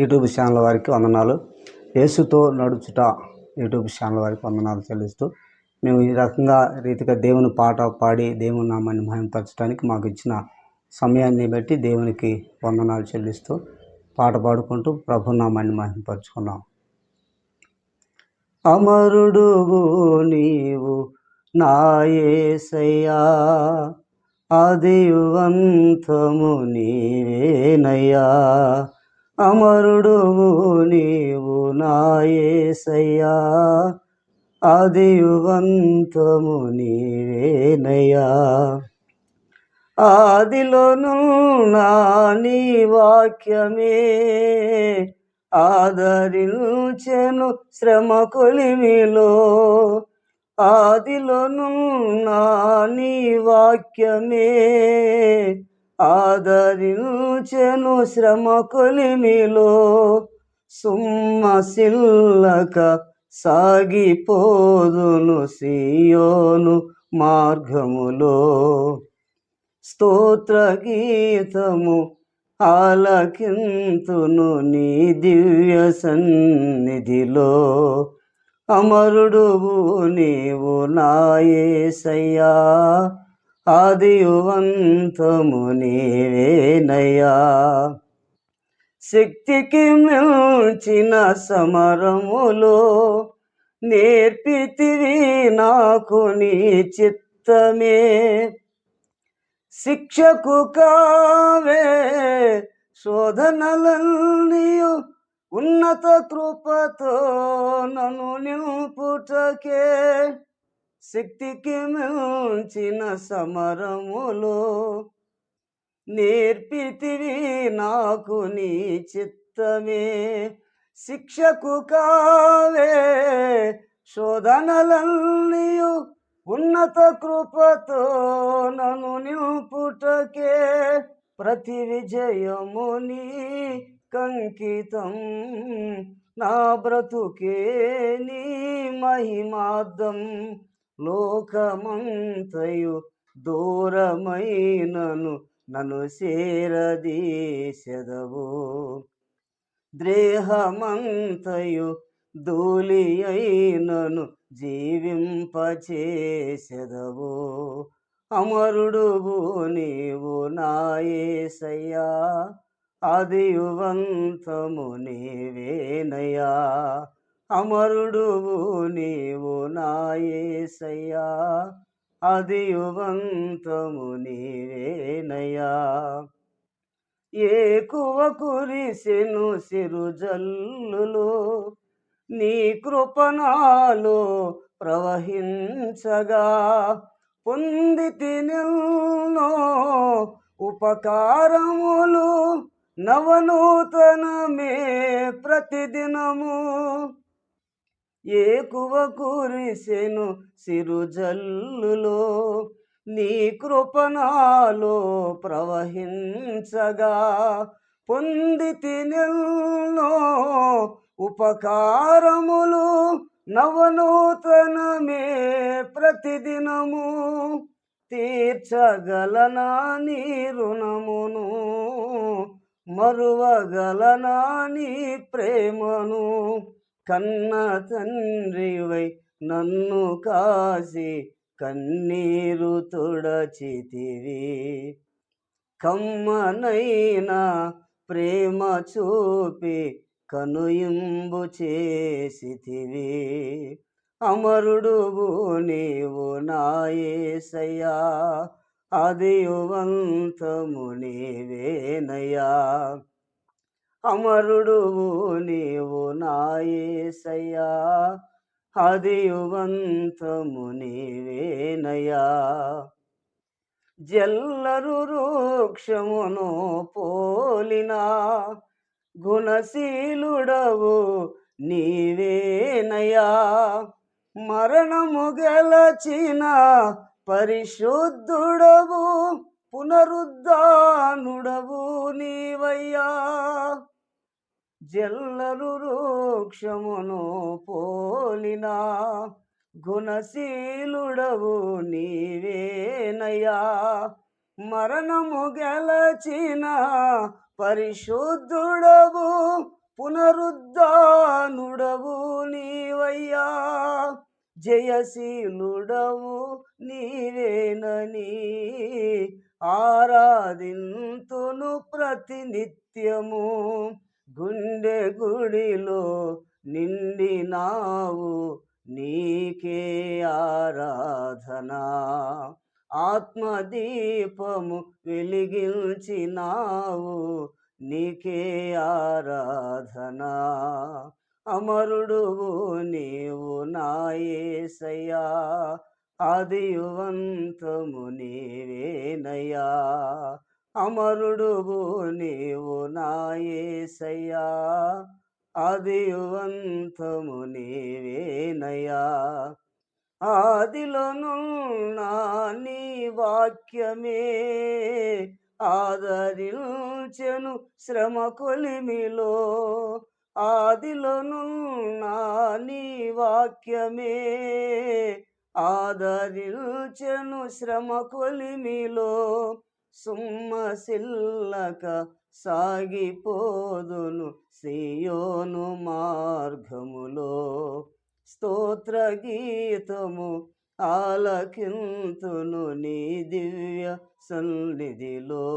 YouTube channel వారికి వందనాలు. యేసుతో నడుచుట యూట్యూబ్ ఛానల్ వారికి వందనాలు చెల్లిస్తూ మేము ఈ రకంగా రీతిగా దేవుని పాట పాడి దేవుని నామాన్ని మహిమపరచడానికి మాకు ఇచ్చిన సమయాన్ని బట్టి దేవునికి వందనాలు చెల్లిస్తూ పాట పాడుకుంటూ ప్రభు నామాన్ని మహిమపరుచుకున్నాం అమరుడువు నీవు నాయసయ్యా ఆదివంతము నీవేనయ్యా. అమరుడువు నీవు నాయసయ్యా ఆదివంతము నీవేనయ్యా. ఆదిలోను నా నీ వాక్యమే. ఆదరించెను శ్రమ కొలిమిలో. ఆదిలోను నా నీ వాక్యమే. ఆదరించెను శ్రమ కొలిమిలో సుమ్మసిల్లక సాగిపోదును సియోను మార్గములో. స్తోత్ర గీతము ఆలకింతును నీ దివ్య సన్నిధిలో. అమరుడు నీవు నాయసయ్యా ఆదివంతము నీవేనయ్యా. శక్తికి మించిన సమరములో నేర్పితివి నాకు నీ చిత్తమే. శిక్షకు కావే శోధనలన్నీయు ఉన్నత కృపతో నన్ను నింపుటకే. శక్తికి మించిన సమరములో నేర్పితివి నాకు నీ చిత్తమే. శిక్షకు కావే శోధనలన్నీయు ఉన్నత కృపతో నన్ను నింపుటకే. ప్రతి విజయముని కంకితం నా బ్రతుకే నీ మహిమార్థం. లోకమంతయు దూరమైనను నన్ను చేరదీసెదవు దేహమంతయు ధూళి అయినను జీవింపచేసెదవు. అమరుడువు నీవు నాయసయ్యా ఆదియువంతము నీవేనయ్యా. అమరుడువు నీవు నాయసయ్యా ఆదియువంతము నీవేనయ్యా. ఏకువ కురిసెను సిరుజల్లులు నీ కృపణాలు ప్రవహించగా. పొందితి నిన్నో ఉపకారములు నవనూతనమే ప్రతిదినము. ఏకువ కురిసెను సిరుజల్లులో? నీ కృపణాలో ప్రవహించగా. పొంది నిన్నో ఉపకారములు నవనూతనమే ప్రతిదినము. తీర్చగలనా నీ రుణమును? మరువగలనా నీ ప్రేమను? కన్న తండ్రివై నన్ను కాసి కన్నీరు తుడచితివి. కమ్మనైనా ప్రేమ చూపి కనుయింబు చేసితివి. అమరుడు నీవు నాయసయ్యా ఆదియువంతము నీవేనయ్యా. అమరుడువు నీవు నాయసయ్యా. ఆదియువంతము నీవేనయ్యా. జల్లరు వృక్షమును పోలినా గుణశీలుడవు నీవేనయా మరణము గెలచిన పరిశుద్ధుడవు పునరుద్ధానుడవు నీవయ్యా. జల్లరు రోక్షమును పోలినా గుణశీలుడవు నీవేనయ్యా. మరణము గెలచిన పరిశుద్ధుడవు పునరుద్ధానుడవు నీవయ్యా. జయశీలుడవు నీవేనని ఆరాధింతును ప్రతినిత్యము. గుండె గుడిలో నిండినావు నీకే ఆరాధన. ఆత్మదీపము వెలిగించినావు నీకే ఆరాధన. అమరుడు నీవు నాయసయ్యా ఆదియువంతము నీవేనయ్యా. అమరుడు నీవు నాయసయ్యా. ఆదివంతము నీవేనయ్యా. ఆదిలోనున్న నీ వాక్యమే ఆదరించెను శ్రమ కొలిమిలో. ఆదిలోనున్న నీ వాక్యమే ఆదరించెను శ్రమ కొలిమిలో. సుమ్మసిల్లక సాగిపోదును సియోను మార్గములో. స్తోత్ర గీతము ఆలకింతును నీ దివ్య సన్నిధిలో.